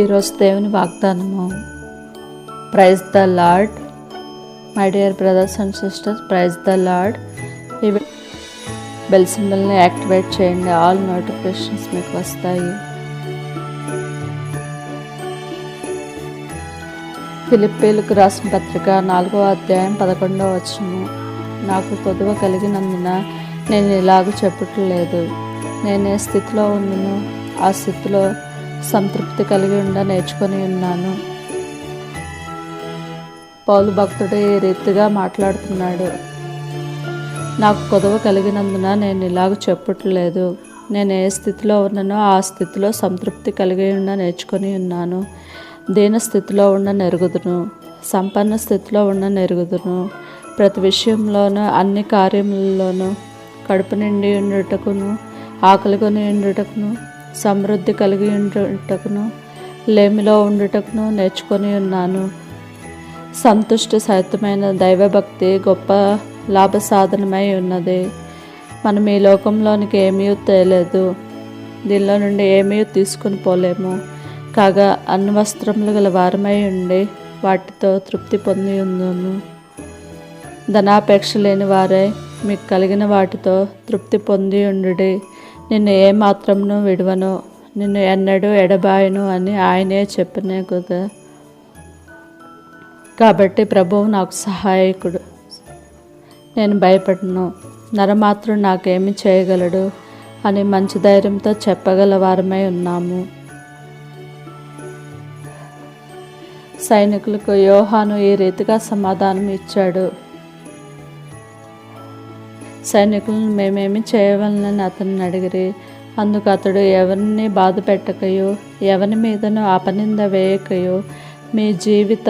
ఈరోజు దేవుని వాగ్దానము praise the Lord my dear brothers and sisters praise the Lord ఈ బెల్ సింబల్ని యాక్టివేట్ చేయండి ఆల్ నోటిఫికేషన్స్ మీకు వస్తాయి ఫిలిప్పీలకు రాసిన పత్రిక నాలుగో అధ్యాయం పదకొండవ వచ్చును నాకు కొద్దువ కలిగినందున నేను ఇలాగ చెప్పట్లేదు నేను ఏ స్థితిలో ఉన్నను ఆ స్థితిలో సంతృప్తి కలిగి ఉండ నేర్చుకొని ఉన్నాను పౌలు భక్తుడు ఏ రీతిగా మాట్లాడుతున్నాడు నాకు కొదవ కలిగినందున నేను ఇలాగ చెప్పట్లేదు నేను ఏ స్థితిలో ఉన్నానో ఆ స్థితిలో సంతృప్తి కలిగి ఉండ నేర్చుకొని ఉన్నాను దీన స్థితిలో ఉన్న నెరుగుదును సంపన్న స్థితిలో ఉన్న నెరుగుదును ప్రతి విషయంలోనూ అన్ని కార్యములలోనూ కడుపు నిండి ఉండుటకును ఆకలికొని ఉండుటకును సమృద్ధి కలిగి ఉండటకును లేమిలో ఉండటకును నేర్చుకొని ఉన్నాను సంతుష్టి సహితమైన దైవభక్తి గొప్ప లాభ సాధనమై ఉన్నది మనం ఈ లోకంలోనికి ఏమీ తేలేదు దీనిలో నుండి ఏమీ తీసుకుని పోలేము కాగా అన్ని వస్త్రములు గల వారమై ఉండి వాటితో తృప్తి పొంది ఉన్నాను ధనాపేక్ష లేని వారే మీకు కలిగిన వాటితో తృప్తి పొంది ఉండి నిన్ను ఏమాత్రమును విడవను నిన్ను ఎన్నడూ ఎడబాయను అని ఆయనే చెప్పినే కదా కాబట్టి ప్రభువు నాకు సహాయకుడు నేను భయపడను నరమాత్రం నాకేమి చేయగలడు అని మంచి ధైర్యంతో చెప్పగల వారమై ఉన్నాము సైనికులకు యోహాను ఈ రీతిగా సమాధానం ఇచ్చాడు సైనికులను మేమేమి చేయవలనని అతన్ని అడిగిరి అందుకు అతడు ఎవరిని బాధ పెట్టకయో ఎవరి మీదనో అపనింద వేయకయో మీ జీవిత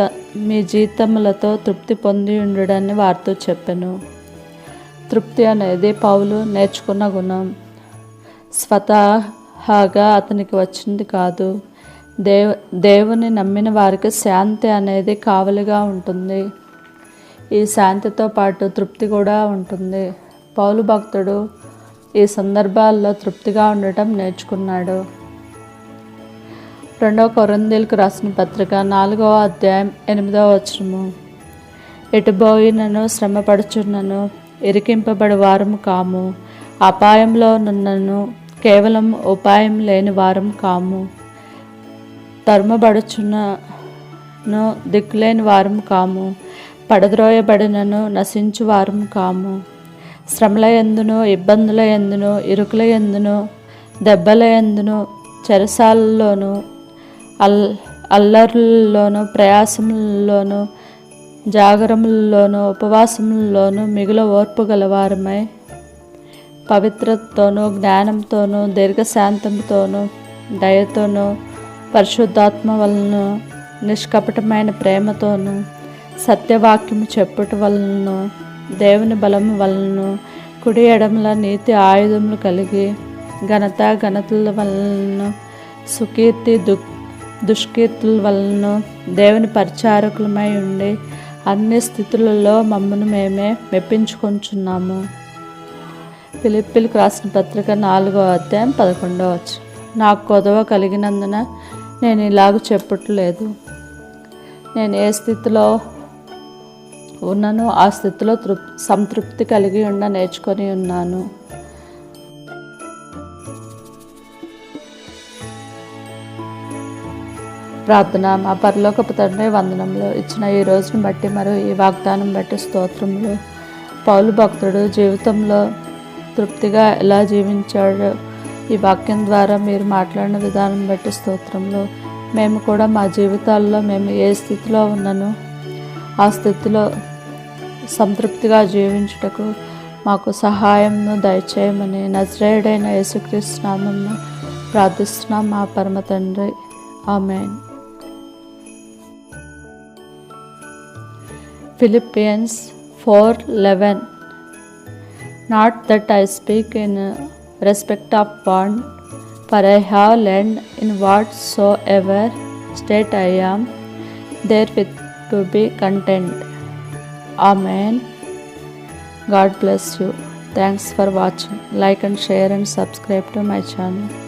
మీ జీతములతో తృప్తి పొంది ఉండడాన్ని వారితో చెప్పాను తృప్తి అనేది పౌలు నేర్చుకున్న గుణం స్వతహాగా అతనికి వచ్చింది కాదు దేవ దేవుని నమ్మిన వారికి శాంతి అనేది కావలిగా ఉంటుంది ఈ శాంతితో పాటు తృప్తి కూడా ఉంటుంది పౌలు భక్తుడు ఈ సందర్భాల్లో తృప్తిగా ఉండటం నేర్చుకున్నాడు రెండవ కొరందీలకు రాసిన పత్రిక నాలుగవ అధ్యాయం ఎనిమిదవ వచనము ఎటుబోయినను శ్రమపడుచున్నను ఇరికింపబడి వారము కాము అపాయంలో నున్నను కేవలం ఉపాయం లేని వారం కాము తరుమబడుచున్నను దిక్కులేని వారం కాము పడద్రోయబడినను నశించు వారం కాము శ్రమల ఎందునో ఇబ్బందుల ఎందునో ఇరుకుల ఎందునో దెబ్బల ఎందునో చెరసాలలోనూ అల్ అల్లర్లలోనూ ప్రయాసములలోనూ జాగరములలోనూ ఉపవాసములలోనూ మిగుల ఓర్పు గలవారమై పవిత్రతోనూ జ్ఞానంతోనూ దీర్ఘశాంతంతోనూ దయతోనూ పరిశుద్ధాత్మ వలన నిష్కపటమైన ప్రేమతోనూ సత్యవాక్యము చెప్పుట వలనూ దేవుని బలం వలన కుడి ఎడమల నీతి ఆయుధములు కలిగి ఘనత ఘనతల వలన సుకీర్తి దు దుష్కీర్తుల వలన దేవుని పరిచారకులమై ఉండి అన్ని స్థితులలో మమ్మను మేమే మెప్పించుకొంచున్నాము పిలిపిలికి రాసిన పత్రిక నాలుగో అధ్యాయం పదకొండో నాకు కొదవ కలిగినందున నేను ఇలాగ చెప్పట్లేదు నేను ఏ స్థితిలో ఉన్నానో ఆ స్థితిలో తృప్ సంతృప్తి కలిగి ఉండ నేర్చుకొని ఉన్నాను ప్రార్థన మా పరలోకపు తండ్రి వందనంలో ఇచ్చిన ఈ రోజును బట్టి మరియు ఈ వాగ్దానం బట్టి స్తోత్రంలో పౌలు భక్తుడు జీవితంలో తృప్తిగా ఎలా జీవించాడు ఈ వాక్యం ద్వారా మీరు మాట్లాడిన విధానం బట్టి స్తోత్రంలో మేము కూడా మా జీవితాల్లో మేము ఏ స్థితిలో ఉన్నాను ఆ స్థితిలో సంతృప్తిగా జీవించుటకు మాకు సహాయంను దయచేయమని నజరేయుడైన యేసుక్రీస్తునామంను ప్రార్థిస్తున్నాం మా పరమ తండ్రి amen Philippians four eleven not that I speak in respect of bond for I have learn in whatsoever state I am there with to be content Amen. God bless you. Thanks for watching. Like and share and subscribe to my channel.